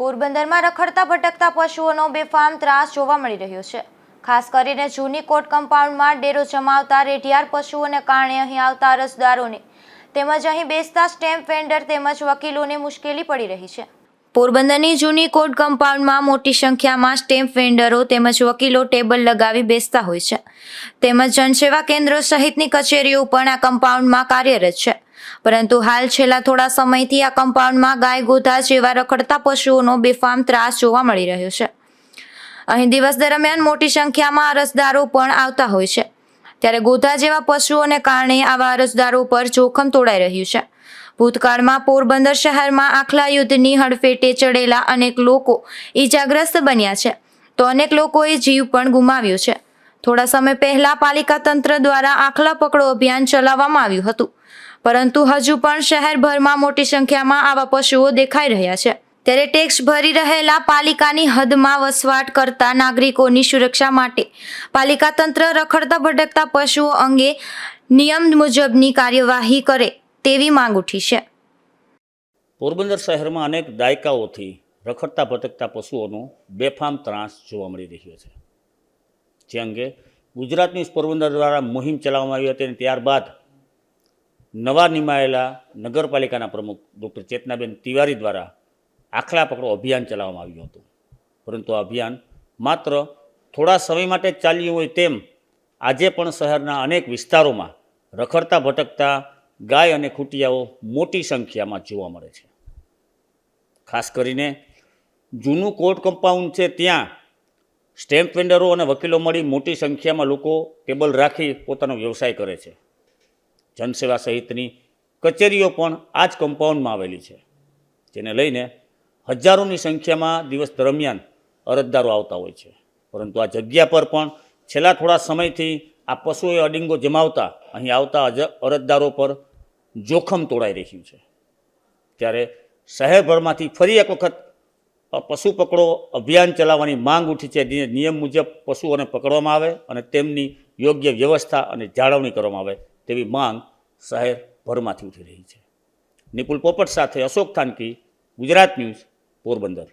પોરબંદરમાં રખડતા ભટકતા પશુઓનો બેફામ ત્રાસ જોવા મળી રહ્યો છે. ખાસ કરીને જૂની કોટ કમ્પાઉન્ડમાં ડેરો જમાવતા રેઢિયાર પશુઓને કારણે અહીં આવતા અરજદારોને તેમજ અહીં બેસતા સ્ટેમ્પ વેન્ડર તેમજ વકીલોને મુશ્કેલી પડી રહી છે. પોરબંદરની જૂની કોટ કમ્પાઉન્ડમાં મોટી સંખ્યામાં સ્ટેમ્પ વેન્ડરો તેમજ વકીલો ટેબલ લગાવી બેસતા હોય છે. તેમજ જનસેવા કેન્દ્રો સહિતની કચેરીઓ પણ આ કમ્પાઉન્ડમાં કાર્યરત છે. પરંતુ હાલ છેલ્લા થોડા સમયથી આ કમ્પાઉન્ડમાં ગાય ગોધા જેવા રખડતા પશુઓનો બેફામ ત્રાસ જોવા મળી રહ્યો છે. અહીં દિવસ દરમિયાન મોટી સંખ્યામાં અરજદારો પણ આવતા હોય છે. ત્યારે ગોધા જેવા પશુઓને કારણે આવા અરજદારો પર જોખમ તોડાઈ રહ્યું છે. ભૂતકાળમાં પોરબંદર શહેરમાં આખલા યુદ્ધની હડફેટે ચડેલા અનેક લોકો ઈજાગ્રસ્ત બન્યા છે. તો અનેક લોકોએ જીવ પણ ગુમાવ્યો છે. થોડા સમય પહેલા પાલિકા તંત્ર દ્વારા આખલા પકડો અભિયાન ચલાવવામાં આવ્યું હતું. પરંતુ હજુ પણ શહેરભરમાં મોટી સંખ્યામાં આવા પશુઓ દેખાઈ રહ્યા છે. ત્યારે ટેક્સ ભરી રહેલા પાલિકાની હદમાં વસવાટ કરતા નાગરિકોની સુરક્ષા માટે પાલિકા તંત્ર રખડતા ભટકતા પશુઓ અંગે નિયમ મુજબની કાર્યવાહી કરે તેવી માંગ ઉઠી છે. પોરબંદર શહેરમાં અનેક દાયકાઓથી રખડતા ભટકતા પશુઓનો બેફામ ત્રાસ જોવા મળી રહ્યો છે. જે અંગે ગુજરાતની પોરબંદર દ્વારા મુહિમ ચલાવવામાં આવી હતી અને ત્યારબાદ નવા નિમાયેલા નગરપાલિકાના પ્રમુખ ડૉક્ટર ચેતનાબેન તિવારી દ્વારા આખલા પકડો અભિયાન ચલાવવામાં આવ્યું હતું. પરંતુ આ અભિયાન માત્ર થોડા સમય માટે ચાલ્યું હોય તેમ આજે પણ શહેરના અનેક વિસ્તારોમાં રખડતા ભટકતા ગાય અને ખૂટિયાઓ મોટી સંખ્યામાં જોવા મળે છે. ખાસ કરીને જૂનું કોર્ટ કમ્પાઉન્ડ છે ત્યાં સ્ટેમ્પ વેન્ડરો અને વકીલો મળી મોટી સંખ્યામાં લોકો ટેબલ રાખી પોતાનો વ્યવસાય કરે છે. જનસેવા સહિતની કચેરીઓ પણ આ જ કમ્પાઉન્ડમાં આવેલી છે. જેને લઈને હજારોની સંખ્યામાં દિવસ દરમિયાન અરજદારો આવતા હોય છે. પરંતુ આ જગ્યા પર પણ છેલ્લા થોડા સમયથી આ પશુઓએ અડિંગો જમાવતા અહીં આવતા અરજદારો પર જોખમ તોડાઈ રહ્યું છે. ત્યારે શહેરભરમાંથી ફરી એક વખત પશુ પકડો અભિયાન ચલાવવાની માંગ ઉઠી છે. નિયમ મુજબ પશુઓને પકડવામાં આવે અને તેમની યોગ્ય વ્યવસ્થા અને જાળવણી કરવામાં આવે. તેવી માંગ શહેરભરમાંથી ઉઠી રહી છે. નિપુલ પોપટ સાથે અશોક થાનકી ગુજરાત ન્યૂઝ પોરબંદર.